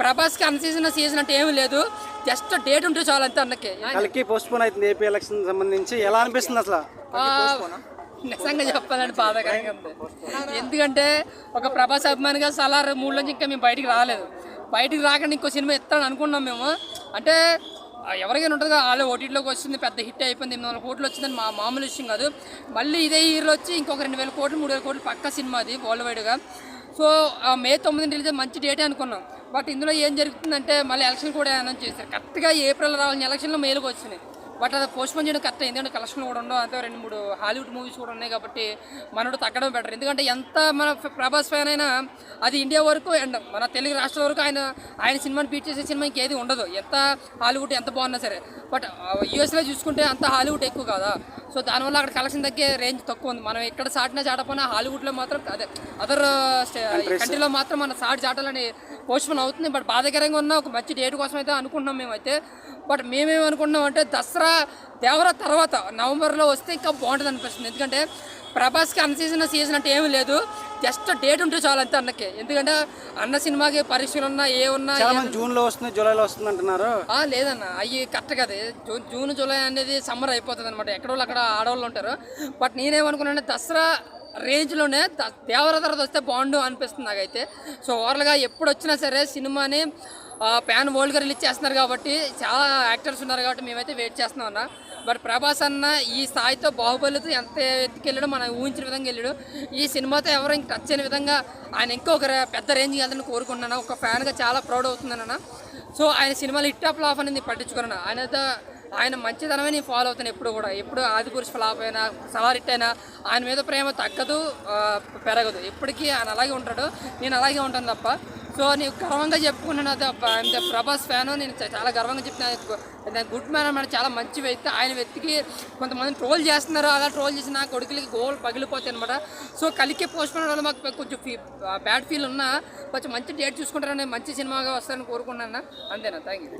ప్రభాస్కి అన్ season season అంటే ఏమీ లేదు. జస్ట్ డేట్ ఉంటే చాలు అంతే అన్నకి. పోస్ట్ పోన్ అవుతుంది ఏపీ ఎలక్షన్ సంబంధించి. ఎలా అనిపిస్తుంది అసలు? నిజంగా చెప్పాలంటే బాధాకరంగా ఉంది. ఎందుకంటే ఒక ప్రభాస్ అభిమానిగా సలార్ మూడు నుంచి ఇంకా మేము బయటికి రాలేదు. బయటికి రాకుండా ఇంకో సినిమా ఇస్తాను అనుకున్నాం మేము. అంటే ఎవరికైనా ఉంటుంది ఆల్రెడీ ఓటీటీలోకి వచ్చింది పెద్ద హిట్ అయిపోయింది ఎనిమిది వందల కోట్లు వచ్చిందని మా మామూలు విషయం కాదు. మళ్ళీ ఇదే ఇయర్లో వచ్చి ఇంకొక రెండు వేల కోట్లు మూడు వేల కోట్లు పక్క సినిమా అది వరల్డ్ వైడ్గా సో మే తొమ్మిది రిలీజ్ మంచి డేటే అనుకున్నాం. బట్ ఇందులో ఏం జరుగుతుందంటే మళ్ళీ ఎలక్షన్ కూడా అనౌన్స్ చేశారు. కరెక్ట్గా ఏప్రిల్ రావాలని ఎలక్షన్లో మేలుకు వచ్చినాయి. బట్ అది పోస్ట్పోన్ చేయడం కరెక్ట్ ఎందుకంటే కలెక్షన్ కూడా ఉండవు. అంతే రెండు మూడు హాలీవుడ్ మూవీస్ కూడా ఉన్నాయి కాబట్టి మనోడు తగ్గడం బెటర్ ఎందుకంటే ఎంత మన ప్రభాస్ ఫ్యాన్ అయినా అది ఇండియా వరకు అండ్ మన తెలుగు రాష్ట్రాల వరకు ఆయన ఆయన సినిమాని బీట్ చేసే సినిమా ఇంకేది ఉండదు. ఎంత హాలీవుడ్ ఎంత బాగున్నా సరే. బట్ యూఎస్లో చూసుకుంటే అంత హాలీవుడ్ ఎక్కువ కదా? సో దానివల్ల అక్కడ కలెక్షన్ తగ్గే రేంజ్ తక్కువ ఉంది. మనం ఎక్కడ సాటినా చాటపోయినా హాలీవుడ్లో మాత్రం అదే అదర్ కంట్రీలో మాత్రం మన సాటి చాటాలని పోస్ట్పోన్ అవుతుంది. బట్ బాధాకరంగా ఉన్న ఒక మంచి డేట్ కోసం అయితే అనుకుంటున్నాం మేమైతే. బట్ మేమేం అనుకుంటున్నాం అంటే దసరా దేవరా తర్వాత నవంబర్లో వస్తే ఇంకా బాగుంటుంది అనిపిస్తుంది. ఎందుకంటే ప్రభాస్కి అన్న సీజన్ సీజన్ అంటే ఏమీ లేదు. జస్ట్ డేట్ ఉంటే చాలు అంతే అన్నకి. ఎందుకంటే అన్న సినిమాకి పరీక్షలు ఉన్నా ఏ ఉన్నా జూన్లో వస్తుంది జూలైలో వస్తుంది అంటున్నారు. లేదన్న. అవి కరెక్ట్ కదా. జూన్ జూన్ జూలై అనేది సమ్మర్ అయిపోతుంది అనమాట ఎక్కడ వాళ్ళు అక్కడ ఆడవాళ్ళు ఉంటారు. బట్ నేనేమనుకున్నాను దసరా రేంజ్లోనే దేవర తర్వాత వస్తే బాగుండు అనిపిస్తుంది నాకైతే. సో ఓవరాల్గా ఎప్పుడు వచ్చినా సరే సినిమాని ప్యాన్ వరల్డ్గా రిలీజ్ చేస్తున్నారు కాబట్టి చాలా యాక్టర్స్ ఉన్నారు కాబట్టి మేమైతే వెయిట్ చేస్తున్నాం అన్న. బట్ ప్రభాస్ అన్న ఈ స్థాయితో బాహుబలితో ఎంత ఎత్తుకెళ్ళాడో మనం ఊహించిన విధంగా వెళ్ళాడు. ఈ సినిమాతో ఎవరు ఇంక టచ్ అయిన విధంగా ఆయన ఇంకొక పెద్ద రేంజ్కి వెళ్తాను కోరుకుంటున్నాను. ఒక ఫ్యాన్గా చాలా ప్రౌడ్ అవుతుందన్న సో ఆయన సినిమాలు హిట్ ఆఫ్ లాఫ్ అనేది పట్టించుకున్నాను ఆయనతో ఆయన మంచితనమే నేను ఫాలో అవుతాను ఎప్పుడు కూడా. ఎప్పుడు ఆది పురుష ఫ్లాప్ అయినా సలార్ అయినా ఆయన మీద ప్రేమ తగ్గదు పెరగదు. ఎప్పటికీ ఆయన అలాగే ఉంటాడు. నేను అలాగే ఉంటాను తప్ప. సో నేను గర్వంగా చెప్పుకున్నాను అది ఆయన ప్రభాస్ ఫ్యాను. నేను చాలా గర్వంగా చెప్తున్నాను గుడ్ మ్యాన్ అన్నమాట చాలా మంచి వ్యక్తి. ఆయన వ్యక్తికి కొంతమంది ట్రోల్ చేస్తున్నారు. అలా ట్రోల్ చేసి నా కొడుకులకి గోల్ పగిలిపోతాయి అనమాట సో కలికే పోస్ట్ వల్ల మాకు కొంచెం బ్యాడ్ ఫీల్ ఉన్నా కొంచెం మంచి డేట్ చూసుకుంటారని మంచి సినిమాగా వస్తారని కోరుకున్నాను అంతేనా? Thank you